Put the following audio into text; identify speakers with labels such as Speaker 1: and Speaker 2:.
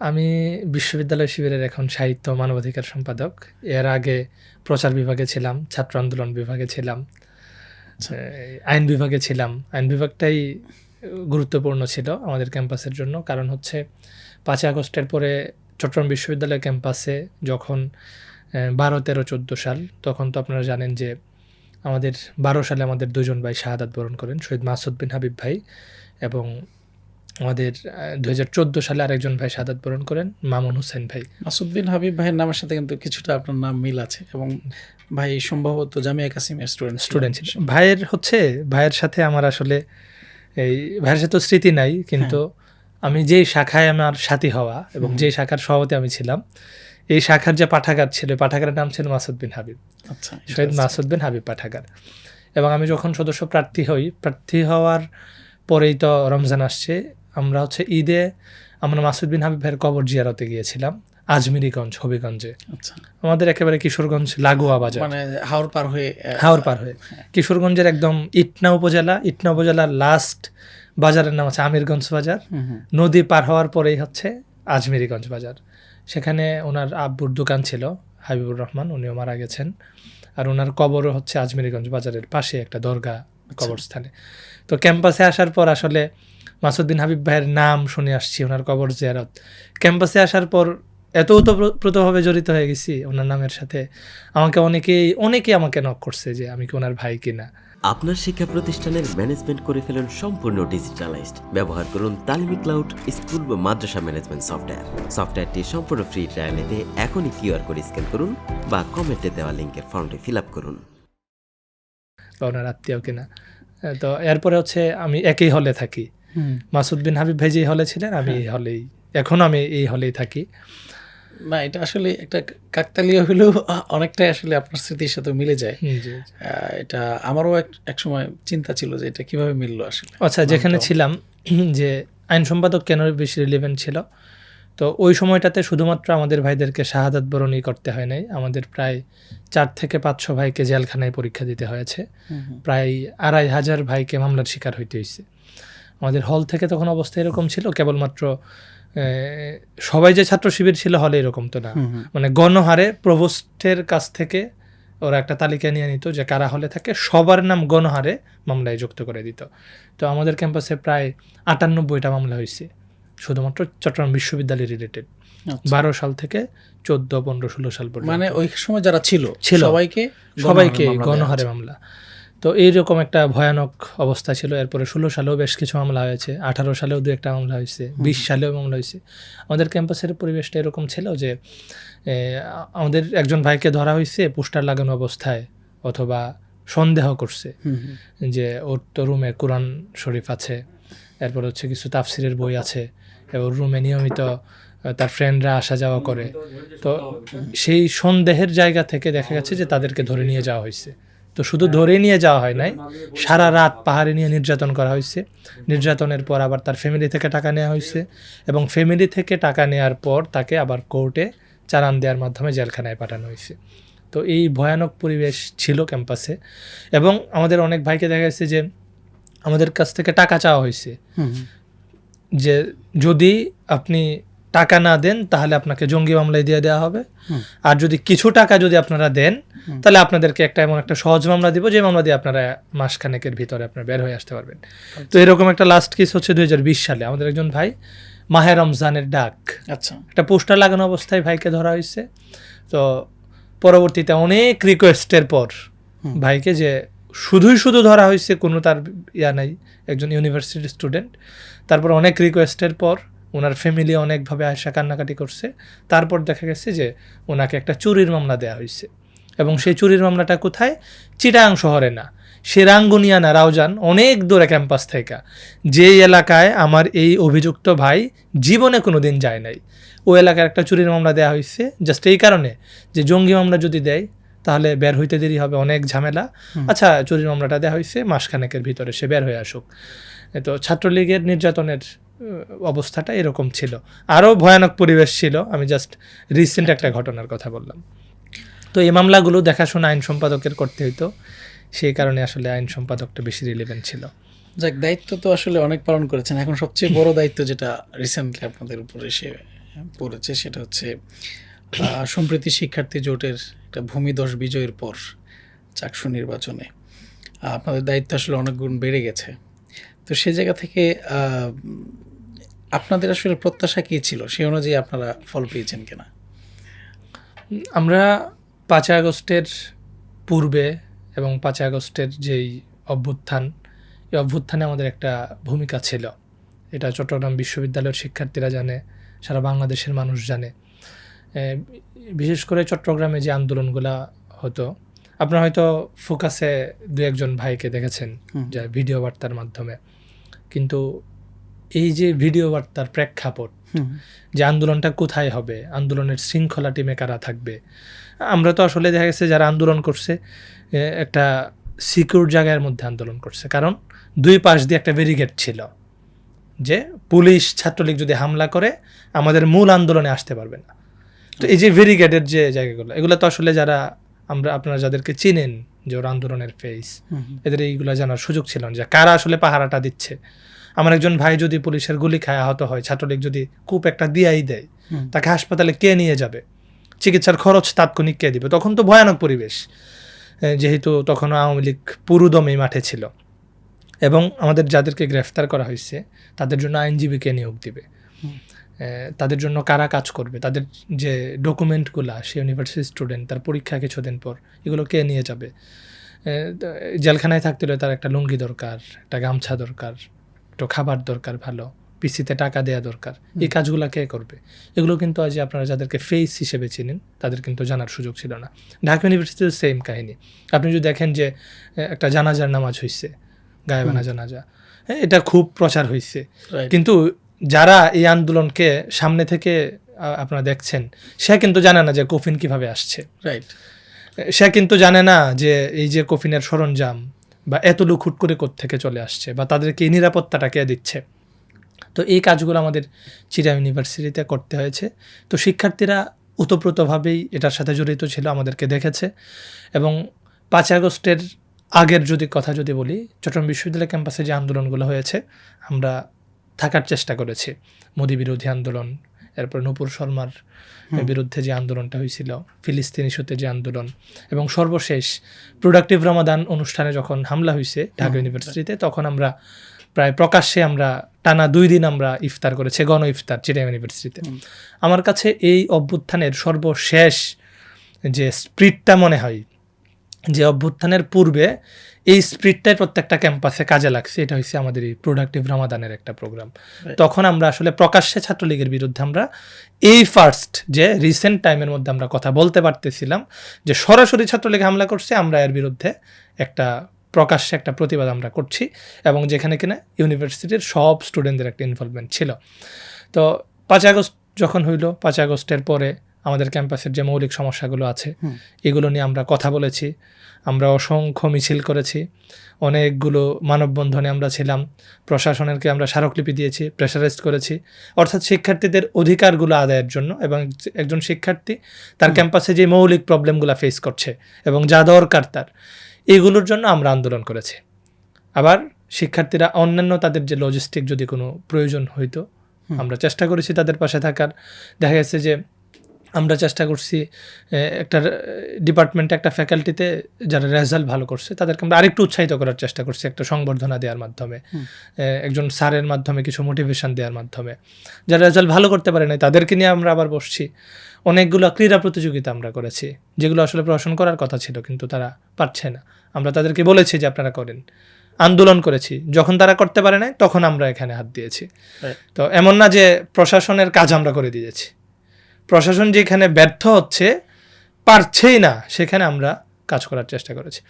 Speaker 1: আমি বিশ্ববিদ্যালয় শিবিরের এখন সাহিত্য মানবাধিকার সম্পাদক। এর আগে প্রচার বিভাগে ছিলাম ছাত্র আন্দোলন বিভাগে ছিলাম
Speaker 2: আচ্ছা।
Speaker 1: আইন বিভাগে ছিলাম। আইন বিভাগটাই গুরুত্বপূর্ণ ছিল আমাদের ক্যাম্পাসের জন্য। কারণ হচ্ছে পাঁচই আগস্টের পরে চট্টগ্রাম বিশ্ববিদ্যালয় ক্যাম্পাসে যখন বারো তেরো চোদ্দ সাল তখন তো আপনারা জানেন যে আমাদের বারো সালে আমাদের দুজন ভাই শাহাদাত বরণ করেন শহীদ মাসুদ বিন হাবিব ভাই এবং আমাদের দু হাজার চোদ্দ সালে আরেকজন ভাই সাদাত বরণ করেন মামুন হোসেন ভাই।
Speaker 2: মাসুদ্দিন হাবিব ভাইয়ের নামের সাথে কিন্তু কিছুটা আপনার নাম মিল আছে এবং ভাই সম্ভবত জামিয়া কাসিমের স্টুডেন্ট
Speaker 1: স্টুডেন্ট ভাইয়ের হচ্ছে ভাইয়ের সাথে আমার আসলে এই ভাইয়ের সাথে স্মৃতি নাই কিন্তু আমি যেই শাখায় আমার সাথী হওয়া এবং। যেই শাখার সভাপতি আমি ছিলাম এই শাখার যে পাঠাগার ছিল পাঠাগারের নাম ছিল মাসুদ বিন হাবিব।
Speaker 2: আচ্ছা
Speaker 1: শহীদ মাসুদ বিন হাবিব পাঠাগার। এবং আমি যখন সদস্য প্রার্থী হই প্রার্থী হওয়ার পরেই তো রমজান আসছে আমরা হচ্ছে ঈদে আমরা মাসুদ বিন হাবিব ভাইয়ের কবর জিয়ারতে গিয়েছিলাম আজমিরিগঞ্জ হবিগঞ্জে।
Speaker 2: আচ্ছা।
Speaker 1: আমাদের একেবারে কিশোরগঞ্জ লাগোয়া বাজার।
Speaker 2: মানে হাওর পার হয়ে
Speaker 1: হাওর পার হয়ে। কিশোরগঞ্জের একদম ইটনা উপজেলা ইটনা উপজেলার লাস্ট বাজারের নাম আছে আমিরগঞ্জ বাজার। নদী পার হওয়ার পরেই হচ্ছে আজমিরিগঞ্জ বাজার। সেখানে ওনার আব্বুর দোকান ছিল হাবিবুর রহমান উনিও মারা গেছেন। আর ওনার কবরও হচ্ছে আজমিরিগঞ্জ বাজারের পাশে একটা দরগা কবরস্থানে। তো ক্যাম্পাসে আসার পর আসলে মাসুদ্দিন হাবিব ভাইয়ের নাম শুনে আসছি ওনার কবর জিয়ারত। ক্যাম্পাসে আসার পর এত ওতপ্রোতভাবে জড়িত হয়ে গেছি ওনার নামের সাথে। আমাকে অনেকেই অনেকেই আমাকে নক করছে যে আমি কি ওনার ভাই কিনা।
Speaker 3: আপনার শিক্ষা প্রতিষ্ঠানের ম্যানেজমেন্ট করে ফেলুন সম্পূর্ণ ডিজিটালাইজড ব্যবহার করুন তালিমি ক্লাউড স্কুল বা মাদ্রাসা ম্যানেজমেন্ট সফটওয়্যার সফটওয়্যারটি সম্পূর্ণ ফ্রি ট্রায়াল নিতে এখনই কিউআর কোড স্ক্যান করুন বা কমেন্টে দেওয়া লিঙ্কের ফর্মটি ফিল আপ করুন।
Speaker 1: ওনার আত্মীয় কিনা। তো এরপরে হচ্ছে আমি একই হলে থাকি। মাসুদ বিন হাবিব ভাই যেই হলে ছিলেন আমি এই হলেই এখনও আমি এই হলেই থাকি।
Speaker 2: না এটা আসলে একটা কাকতালীয় হলেও অনেকটাই আসলে আপনার স্মৃতির সাথে মিলে যায়। এটা আমারও এক সময় চিন্তা ছিল যে এটা কীভাবে মিললো আসলে।
Speaker 1: আচ্ছা যেখানে ছিলাম যে আইন সম্পাদক কেন বেশি রিলেভেন্ট ছিল? তো ওই সময়টাতে শুধুমাত্র আমাদের ভাইদেরকে শাহাদাত বরণই করতে হয় নাই। আমাদের প্রায় চার থেকে পাঁচশো ভাইকে জেলখানায় পরীক্ষা দিতে হয়েছে। প্রায় আড়াই হাজার ভাইকে মামলার শিকার হইতে হয়েছে আমাদের হল থেকে তখন অবস্থা এরকম ছিল কেবলমাত্র সবাই যে ছাত্র শিবির ছিল হলে এরকম তো না। মানে গণহারে প্রভোস্টের কাছ থেকে ওরা একটা তালিকা নিয়ে নিত যে কারা হলে থাকে সবার নাম গণহারে মামলায় যুক্ত করে দিত তো আমাদের ক্যাম্পাসে প্রায় আটানব্বইটা মামলা হয়েছে শুধুমাত্র চট্টগ্রাম বিশ্ববিদ্যালয় রিলেটেড
Speaker 2: আচ্ছা।
Speaker 1: বারো সাল থেকে চোদ্দ পনেরো ষোলো সাল পর্যন্ত
Speaker 2: মানে ওই সময় যারা ছিল
Speaker 1: ছিল।
Speaker 2: সবাইকে
Speaker 1: সবাইকে
Speaker 2: গণহারে মামলা
Speaker 1: তো এইরকম একটা ভয়ানক অবস্থা ছিল। এরপরে ষোলো সালেও বেশ কিছু মামলা হয়েছে আঠারো সালেও দু একটা মামলা হয়েছে বিশ সালেও মামলা হয়েছে। আমাদের ক্যাম্পাসের পরিবেশটা এরকম ছিল যে আমাদের একজন ভাইকে ধরা হয়েছে পোস্টার লাগানো অবস্থায় অথবা সন্দেহ করছে। যে ওর তো রুমে কোরআন শরীফ আছে এরপর হচ্ছে কিছু তাফসিরের বই আছে এবং রুমে নিয়মিত তার ফ্রেন্ডরা আসা যাওয়া করে। তো সেই সন্দেহের জায়গা থেকে দেখা গেছে যে তাদেরকে ধরে নিয়ে যাওয়া হয়েছে। তো শুধু ধরে নিয়ে যাওয়া হয় নাই সারা রাত পাহাড়ে নিয়ে নির্যাতন করা হয়েছে। নির্যাতনের পর আবার তার ফ্যামিলি থেকে টাকা নেওয়া হয়েছে এবং ফ্যামিলি থেকে টাকা নেওয়ার পর তাকে আবার কোর্টে চালান দেওয়ার মাধ্যমে জেলখানায় পাঠানো হয়েছে। তো এই ভয়ানক পরিবেশ ছিল ক্যাম্পাসে এবং আমাদের অনেক ভাইকে দেখা গেছে যে আমাদের কাছ থেকে টাকা চাওয়া হয়েছে। যে যদি আপনি টাকা না দেন তাহলে আপনাকে জঙ্গি মামলায় দিয়ে দেওয়া হবে। আর যদি কিছু টাকা যদি আপনারা দেন তাহলে আপনাদেরকে একটা এমন একটা সহজ মামলা দিব যে মামলা দিয়ে আপনারা মাসখানেকের ভিতরে আপনারা বের হয়ে আসতে পারবেন। তো এরকম একটা লাস্ট কেস হচ্ছে দুই হাজার বিশ সালে। আমাদের একজন ভাই মাহে রমজানের ডাক।
Speaker 2: আচ্ছা।
Speaker 1: একটা পোস্টার লাগানো অবস্থায় ভাইকে ধরা হয়েছে। তো পরবর্তীতে অনেক রিকোয়েস্টের পর ভাইকে যে শুধুই শুধু ধরা হয়েছে কোনো তার ইয়া নাই একজন ইউনিভার্সিটির স্টুডেন্ট তারপর অনেক রিকোয়েস্টের পর ওনার ফ্যামিলি অনেকভাবে আয়সা কান্নাকাটি করছে। তারপর দেখা গেছে যে ওনাকে একটা চুরির মামলা দেওয়া হয়েছে। এবং সেই চুরির মামলাটা কোথায়? চিটাং শহরে না। সে রাঙ্গুনিয়া না রাউজান অনেক দূরে ক্যাম্পাস থেকে। যে এলাকায় আমার এই অভিযুক্ত ভাই জীবনে কোনো দিন যায় নাই। ও এলাকার একটা চুরির মামলা দেওয়া হয়েছে। জাস্ট এই কারণে যে জঙ্গি মামলা যদি দেয় তাহলে বের হইতে দেরি হবে অনেক ঝামেলা। আচ্ছা চুরির মামলাটা দেওয়া হয়েছে মাসখানেকের ভিতরে সে বের হয়ে আসুক। তো ছাত্রলীগের নির্যাতনের অবস্থাটা এরকম ছিল। আরও ভয়ানক পরিবেশ ছিল, আমি জাস্ট রিসেন্ট একটা ঘটনার কথা বললাম। তো এই মামলাগুলো দেখাশোনা আইন সম্পাদকের করতে হইতো, সেই কারণে আসলে আইন সম্পাদকটা বেশি রিলেভেন্ট ছিল।
Speaker 2: যাক, দায়িত্ব তো আসলে অনেক পালন করেছেন। এখন সবচেয়ে বড় দায়িত্ব যেটা রিসেন্টলি আপনাদের উপরে এসে পড়েছে, সেটা হচ্ছে সম্প্রীতি শিক্ষার্থী জোটের একটা ভূমিদশ বিজয়ের পর চাকসু নির্বাচনে আপনাদের দায়িত্ব আসলে অনেক গুণ বেড়ে গেছে। তো সে জায়গা থেকে আপনাদের আসলে প্রত্যাশা কী ছিল? সেই অনুযায়ী আপনারা ফল পেয়েছেন কিনা?
Speaker 1: আমরা পাঁচই আগস্টের পূর্বে এবং পাঁচই আগস্টের যেই অভ্যুত্থান এই অভ্যুত্থানে আমাদের একটা ভূমিকা ছিল। এটা চট্টগ্রাম বিশ্ববিদ্যালয়ের শিক্ষার্থীরা জানে সারা বাংলাদেশের মানুষ জানে। বিশেষ করে চট্টগ্রামে যে আন্দোলনগুলা হতো আপনারা হয়তো ফোকাসে দু একজন ভাইকে দেখেছেন যা ভিডিও বার্তার মাধ্যমে। কিন্তু এই যে ভিডিও বার্তার প্রেক্ষাপট যে আন্দোলনটা কোথায় হবে আন্দোলনের শৃঙ্খলা টিমে কারা থাকবে। আমরা তো আসলে দেখা গেছে যারা আন্দোলন করছে একটা সিকিউর জায়গার মধ্যে আন্দোলন করছে। কারণ দুই পাশ দিয়ে একটা ব্যারিকেড ছিল যে পুলিশ ছাত্রলীগ যদি হামলা করে আমাদের মূল আন্দোলনে আসতে পারবে না। তো এই যে ব্যারিকেডের যে জায়গাগুলো এগুলো তো আসলে যারা আমরা আপনারা যাদেরকে চিনেন যে ওর আন্দোলনের ফেস। এদের এইগুলো জানার সুযোগ ছিল না যে কারা আসলে পাহারাটা দিচ্ছে। আমার একজন ভাই যদি পুলিশের গুলি খায় আহত হয় ছাত্রলীগ যদি কূপ একটা দিয়াই দেয় তাকে হাসপাতালে কে নিয়ে যাবে? চিকিৎসার খরচ তাৎক্ষণিক কে দিবে? তখন তো ভয়ানক পরিবেশ। যেহেতু তখন আওয়ামী লীগ পুরুদমে মাঠে ছিল। এবং আমাদের যাদেরকে গ্রেফতার করা হয়েছে তাদের জন্য আইনজীবীকে নিয়োগ দিবে? তাদের জন্য কারা কাজ করবে? তাদের যে ডকুমেন্টগুলা সে ইউনিভার্সিটি স্টুডেন্ট তার পরীক্ষা কিছুদিন পর এগুলো কে নিয়ে যাবে? জেলখানায় থাকতে হলে তার একটা লুঙ্গি দরকার একটা গামছা দরকার একটু খাবার দরকার ভালো পিসিতে টাকা দেওয়া দরকার এই কাজগুলো কে করবে? এগুলো কিন্তু আজ আপনারা যাদেরকে ফেস হিসেবে চিনেন তাদের কিন্তু জানার সুযোগ ছিল না। ঢাকা ইউনিভার্সিটির সেম কাহিনী। আপনি যদি দেখেন যে একটা জানাজার নামাজ হয়েছে গায়েবানা জানাজা হ্যাঁ, এটা খুব প্রচার হয়েছে কিন্তু যারা এই আন্দোলনকে সামনে থেকে আপনারা দেখছেন সে কিন্তু জানে না যে কফিন কীভাবে আসছে।
Speaker 2: রাইট
Speaker 1: সে কিন্তু জানে না যে এই যে কফিনের সরঞ্জাম বা এত লোক হুট করে থেকে চলে আসছে বা তাদেরকে এই নিরাপত্তাটা কে দিচ্ছে? তো এই কাজগুলো আমাদের চিরা ইউনিভার্সিটিতে করতে হয়েছে। তো শিক্ষার্থীরা ওতপ্রোতভাবেই এটার সাথে জড়িত ছিল, আমাদেরকে দেখেছে এবং পাঁচ আগস্টের আগের যদি কথা যদি বলি, চট্টগ্রাম বিশ্ববিদ্যালয় ক্যাম্পাসে যে আন্দোলনগুলো হয়েছে, আমরা থাকার চেষ্টা করেছি। মোদী বিরোধী আন্দোলন এরপর নূপুর শর্মার বিরুদ্ধে যে আন্দোলনটা হয়েছিল ফিলিস্তিন ইস্যুতে যে আন্দোলন এবং সর্বশেষ প্রোডাক্টিভ রমাদান অনুষ্ঠানে যখন হামলা হয়েছে ঢাকা ইউনিভার্সিটিতে তখন আমরা প্রায় প্রকাশ্যে আমরা টানা দুই দিন আমরা ইফতার করেছি গণ ইফতার চিটাং ইউনিভার্সিটিতে আমার কাছে এই অভ্যুত্থানের সর্বশেষ যে স্প্রিটটা মনে হয় যে অভ্যুত্থানের পূর্বে এই স্প্রিটটাই প্রত্যেকটা ক্যাম্পাসে কাজে লাগছে। এটা হচ্ছে আমাদের এই প্রোডাক্টিভ রমাদানের একটা প্রোগ্রাম তখন আমরা আসলে প্রকাশ্যে ছাত্রলীগের বিরুদ্ধে আমরা এই ফার্স্ট যে রিসেন্ট টাইমের মধ্যে আমরা কথা বলতে পারতেছিলাম যে সরাসরি ছাত্রলীগ হামলা করছে আমরা এর বিরুদ্ধে একটা প্রকাশ্যে একটা প্রতিবাদ আমরা করছি এবং যেখানে কিনা ইউনিভার্সিটির সব স্টুডেন্টদের একটা ইনভলভমেন্ট ছিল। তো পাঁচ আগস্ট যখন হইল পাঁচ আগস্টের পরে আমাদের ক্যাম্পাসের যে মৌলিক সমস্যাগুলো আছে এগুলো নিয়ে আমরা কথা বলেছি আমরা অসংখ্য মিছিল করেছি অনেকগুলো মানববন্ধনে আমরা ছিলাম প্রশাসনেরকে আমরা স্মারকলিপি দিয়েছি প্রেশারাইজড করেছি অর্থাৎ শিক্ষার্থীদের অধিকারগুলো আদায়ের জন্য এবং একজন শিক্ষার্থী তার ক্যাম্পাসে যে মৌলিক প্রবলেমগুলো ফেস করছে এবং যা দরকার তার এগুলোর জন্য আমরা আন্দোলন করেছি। আবার শিক্ষার্থীরা অন্যান্য তাদের যে লজিস্টিক যদি কোনো প্রয়োজন হইতো আমরা চেষ্টা করেছি তাদের পাশে থাকার। দেখা গেছে যে আমরা চেষ্টা করছি একটা ডিপার্টমেন্টে একটা ফ্যাকাল্টিতে যারা রেজাল্ট ভালো করছে তাদেরকে আমরা আরেকটু উৎসাহিত করার চেষ্টা করছি একটা সংবর্ধনা দেওয়ার মাধ্যমে একজন স্যারের মাধ্যমে কিছু মোটিভেশন দেওয়ার মাধ্যমে। যারা রেজাল্ট ভালো করতে পারে নাই তাদেরকে নিয়ে আমরা আবার বসছি। অনেকগুলো ক্রীড়া প্রতিযোগিতা আমরা করেছি যেগুলো আসলে প্রশাসন করার কথা ছিল কিন্তু তারা পারছে না। আমরা তাদেরকে বলেছি যে আপনারা করেন। আন্দোলন করেছি। যখন তারা করতে পারে নাই তখন আমরা এখানে হাত দিয়েছি। তো এমন না যে প্রশাসনের কাজ আমরা করে দিয়েছি। প্রশাসন যেখানে ব্যর্থ হচ্ছে পারছেই না সেখানে আমরা কাজ করার চেষ্টা করেছি।